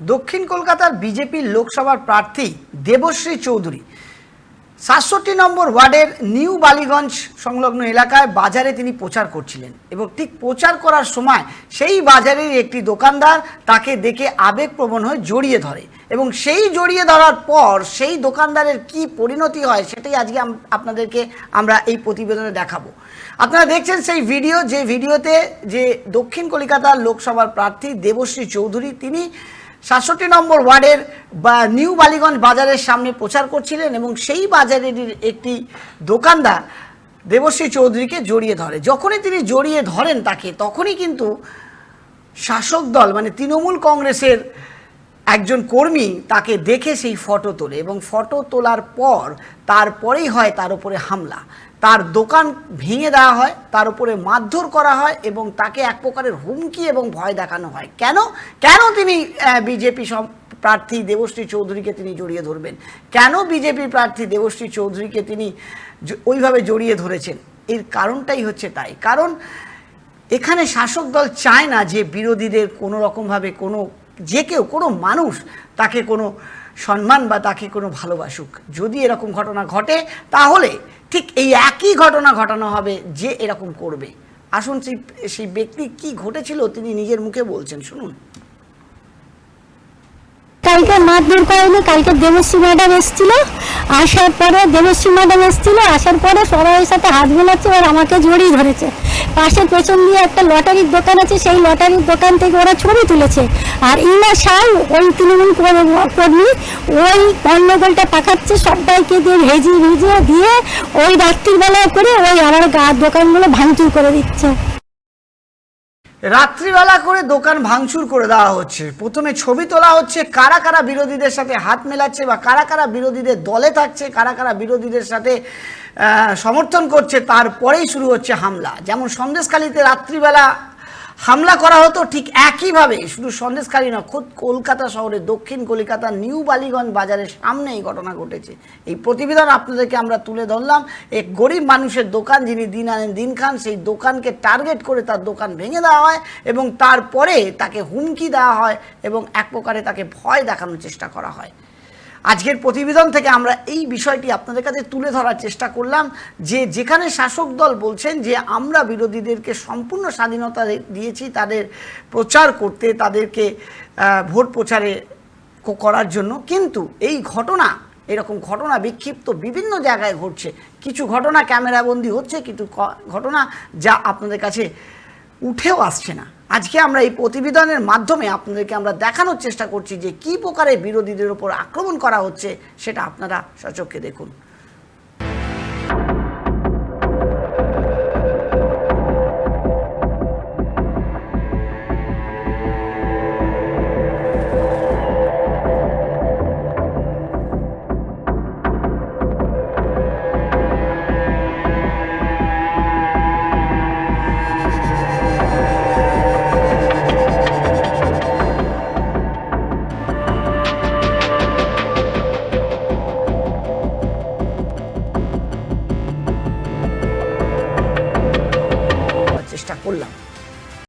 দক্ষিণ কলকাতার বিজেপির লোকসভার প্রার্থী দেবশ্রী চৌধুরী। সাতষট্টি নম্বর ওয়ার্ডের নিউ বালিগঞ্জ সংলগ্ন এলাকায় বাজারে তিনি প্রচার করছিলেন এবং ঠিক প্রচার করার সময় সেই বাজারের একটি দোকানদার তাকে দেখে আবেগপ্রবণ হয়ে জড়িয়ে ধরে এবং সেই জড়িয়ে ধরার পর সেই দোকানদারের কি পরিণতি হয় সেটাই আজকে আপনাদেরকে আমরা এই প্রতিবেদনে দেখাবো। আপনারা দেখছেন সেই ভিডিও, যে ভিডিওতে যে দক্ষিণ কলকাতার লোকসভার প্রার্থী দেবশ্রী চৌধুরী, তিনি সাতষট্টি নম্বর ওয়ার্ডের বা নিউ বালিগঞ্জ বাজারের সামনে প্রচার করছিলেন এবং সেই বাজারের একটি দোকানদার দেবশ্রী চৌধুরীকে জড়িয়ে ধরে। যখনই তিনি জড়িয়ে ধরেন তাকে, তখনই কিন্তু শাসক দল মানে তৃণমূল কংগ্রেসের একজন কর্মী তাকে দেখে সেই ফটো তোলে এবং ফটো তোলার পর তারপরেই হয় তার উপরে হামলা। তার দোকান ভেঙে দেওয়া হয়, তার উপরে মারধর করা হয় এবং তাকে এক প্রকারের হুমকি এবং ভয় দেখানো হয়। কেন? কেন তিনি বিজেপি সম, প্রার্থী দেবশ্রী চৌধুরীকে তিনি জড়িয়ে ধরবেন? কেন বিজেপি প্রার্থী দেবশ্রী চৌধুরীকে তিনি ওইভাবে জড়িয়ে ধরেছেন? এর কারণটাই হচ্ছে তাই। কারণ এখানে শাসক দল চায় না যে বিরোধীদের কোনো রকমভাবে কোনো যে কেউ, কোনো মানুষ তাকে কোনো সম্মান বা তাকে কোনো ভালোবাসুক। যদি এরকম ঘটনা ঘটে, তাহলে ঠিক এই একই ঘটনা ঘটানো হবে যে এরকম করবে। আসুন সেই সেই ব্যক্তি কি ঘটেছিল, তিনি নিজের মুখে বলছেন, শুনুন। কালকে মারধর করেনি কালকে দেবশ্রী ম্যাডাম এসেছিল। আসার পরে দেবশ্রী ম্যাডাম এসেছিল, আসার পরে সবাই সাথে হাত মেলাচ্ছে আর আমাকে জড়িয়ে ধরেছে। পাশে পেছন দিয়ে একটা লটারির দোকান আছে, সেই লটারির দোকান থেকে ওরা ছবি তুলেছে। আর ইনা সাল ওই তৃণমূল কর- কর্মী, ওই গন্ডগোলটা পাকাচ্ছে, সবাইকে দিয়ে ভেজিয়ে ভিজিয়ে দিয়ে ওই রাত্রিবেলা করে ওই আমার গা দোকানগুলো ভাঙচুর করে দিচ্ছে। রাত্রিবেলা করে দোকান ভাঙচুর করে দেওয়া হচ্ছে। প্রথমে ছবি তোলা হচ্ছে কারা কারা বিরোধীদের সাথে হাত মেলাচ্ছে বা কারা কারা বিরোধীদের দলে থাকছে, কারা কারা বিরোধীদের সাথে সমর্থন করছে, তারপরেই শুরু হচ্ছে হামলা। যেমন সন্দেশখালীতে রাত্রিবেলা হামলা করা হতো ঠিক একইভাবে। শুধু সন্দেশকারী না খোদ কলকাতা শহরে, দক্ষিণ কলকাতার নিউ বালিগঞ্জ বাজারের সামনে এই ঘটনা ঘটেছে। এই প্রতিবেদন আপনাদেরকে আমরা তুলে ধরলাম। এক গরিব মানুষের দোকান যিনি দিন আনেন দিন খান, সেই দোকানকে টার্গেট করে তার দোকান ভেঙে দেওয়া হয় এবং তারপরে তাকে হুমকি দেওয়া হয় এবং এক প্রকারে তাকে ভয় দেখানোর চেষ্টা করা হয়। আজকের প্রতিবেদন থেকে আমরা এই বিষয়টি আপনাদের কাছে তুলে ধরার চেষ্টা করলাম যে যেখানে শাসক দল বলছেন যে আমরা বিরোধীদেরকে সম্পূর্ণ স্বাধীনতা দিয়েছি তাদের প্রচার করতে, তাদেরকে ভোট প্রচারে করার জন্য। কিন্তু এই ঘটনা, এরকম ঘটনা বিক্ষিপ্ত বিভিন্ন জায়গায় ঘটছে। কিছু ঘটনা ক্যামেরাবন্দি হচ্ছে, কিছু ঘটনা যা আপনাদের কাছে উঠেও আসছে না। আজকে আমরা এই প্রতিবেদনের মাধ্যমে আপনাদেরকে আমরা দেখানোর চেষ্টা করছি যে কী প্রকারে বিরোধীদের ওপর আক্রমণ করা হচ্ছে, সেটা আপনারা সচক্ষে দেখুন। por la